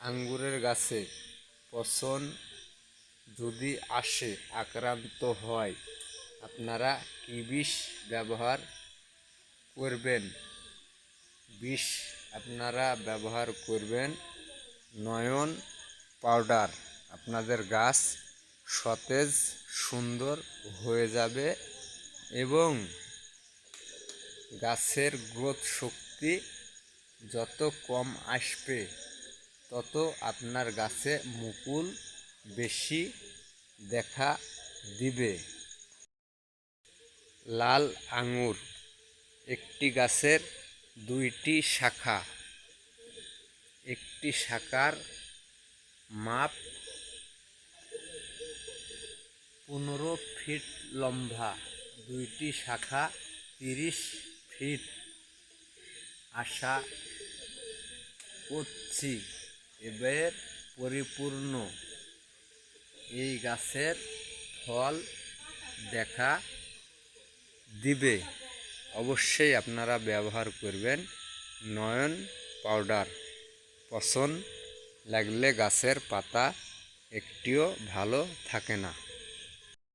আঙ্গুরের গাছে পচন যদি আসে, আক্রান্ত হয়, আপনারা কি বিষ ব্যবহার করবেন। বিষ আপনারা ব্যবহার করবেন। নয়ন পাউডার। আপনাদের গাছ সতেজ, সুন্দর হয়ে যাবে এবং গাছের গ্রোথ শক্তি যত কম আসবে তত আপনার গাছে মুকুল বেশি দেখা দিবে। লাল আঙুর, একটি গাছের দুইটি শাখা। একটি শাখার মাপ পনেরো ফিট লম্বা, দুইটি শাখা তিরিশ ফিট। আশা করছি। এবার পরিপূর্ণ এই গাছের ফল দেখা দিবে। অবশ্যই আপনারা ব্যবহার করবেন নয়ন পাউডার। পছন্দ লাগলে গাছের পাতা একটিও ভালো থাকে না।